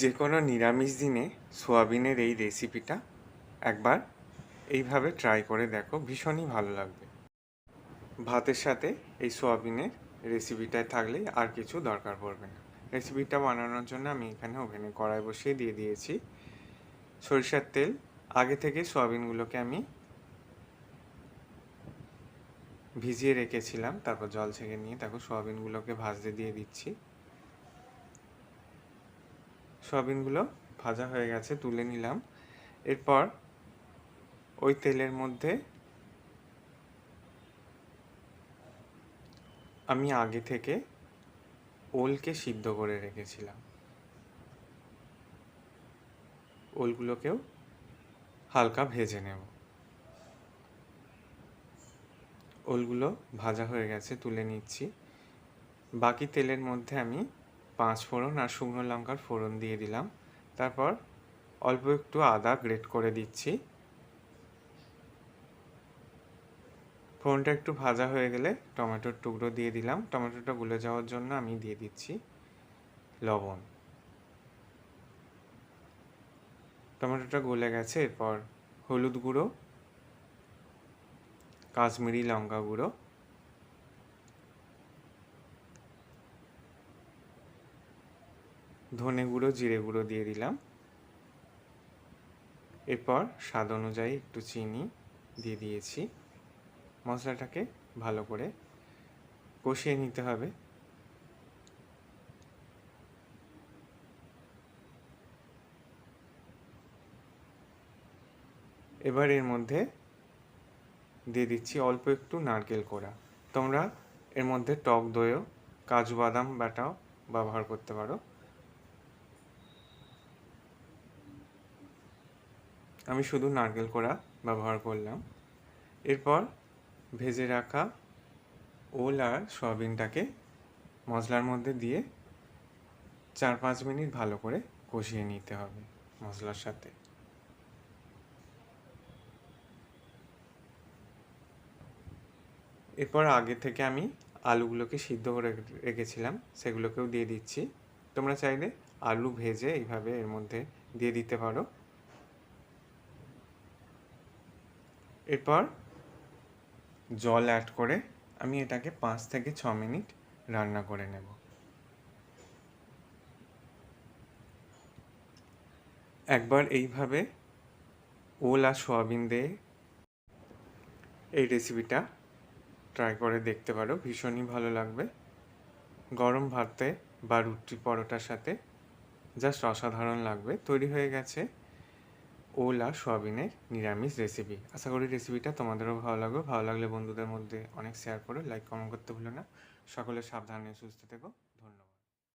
যে কোনো নিরামিষ দিনে সোয়াবিনের এই রেসিপিটা একবার এইভাবে ট্রাই করে দেখো, ভীষণই ভালো লাগবে। ভাতের সাথে এই সোয়াবিনের রেসিপিটায় থাকলেই আর কিছু দরকার পড়বে না। রেসিপিটা বানানোর জন্য আমি এখানে ওভেনে কড়াই বসিয়ে দিয়ে দিয়েছি। সরিষার তেল, আগে থেকে সোয়াবিনগুলোকে আমি ভিজিয়ে রেখেছিলাম, তারপর জল ছেঁকে নিয়ে দেখো সোয়াবিনগুলোকে ভাজতে দিয়ে দিচ্ছি। সয়াবিনগুলো ভাজা হয়ে গেছে, তুলে নিলাম। এরপর ওই তেলের মধ্যে আমি আগে থেকে ওলকে সিদ্ধ করে রেখেছিলাম। ওলগুলোকেও হালকা ভেজে নেব। ওলগুলো ভাজা হয়ে গেছে, তুলে নিচ্ছি। বাকি তেলের মধ্যে আমি পাঁচ ফোড়ন আর শুকনো লঙ্কার ফোড়ন দিয়ে দিলাম। তারপর অল্প একটু আদা গ্রেট করে দিচ্ছি। ফোড়নটা একটু ভাজা হয়ে গেলে টমেটোর টুকরো দিয়ে দিলাম। টমেটোটা গুলে যাওয়ার জন্য আমি দিয়ে দিচ্ছি লবণ। টমেটোটা গলে গেছে, এরপর হলুদ গুঁড়ো, কাশ্মীরি লঙ্কা গুঁড়ো ধনে গুঁড়ো, জিরে গুঁড়ো দিয়ে দিলাম। এরপর স্বাদ অনুযায়ী একটু চিনি দিয়ে দিয়েছি। মশলাটাকে ভালো করে কষিয়ে নিতে হবে। এবার এর মধ্যে দিয়ে দিচ্ছি অল্প একটু নারকেল কোড়া। তোমরা এর মধ্যে টক দইও, কাজু বাদাম বাটাও ব্যবহার করতে পারো। আমি শুধু নারকেল কোড়া ব্যবহার করলাম। এরপর ভেজে রাখা ওল আর সয়াবিনটাকে মশলার মধ্যে দিয়ে চার পাঁচ মিনিট ভালো করে কষিয়ে নিতে হবে মশলার সাথে। এরপর আগে থেকে আমি আলুগুলোকে সিদ্ধ করে রেখেছিলাম, সেগুলোকেও দিয়ে দিচ্ছি। তোমরা চাইলে আলু ভেজে এইভাবে এর মধ্যে দিয়ে দিতে পারো। এরপর জল অ্যাড করে আমি এটাকে পাঁচ থেকে ছ মিনিট রান্না করে নেব। একবার এইভাবে ওল আর সোয়াবিন দিয়ে এই রেসিপিটা ট্রাই করে দেখতে পারো, ভীষণই ভালো লাগবে। গরম ভাতে বা রুটি পরোটার সাথে জাস্ট অসাধারণ লাগবে, তৈরি হয়ে গেছে। ওল সোয়াবিনের নিরামিষ রেসিপি আশা করি রেসিপিটা তোমাদেরও ভালো লাগবে। ভালো লাগলে বন্ধুদের মধ্যে অনেক শেয়ার করো লাইক কমেন্ট করতে ভুলো না। সকলে সাবধানে সুস্থ থেকো।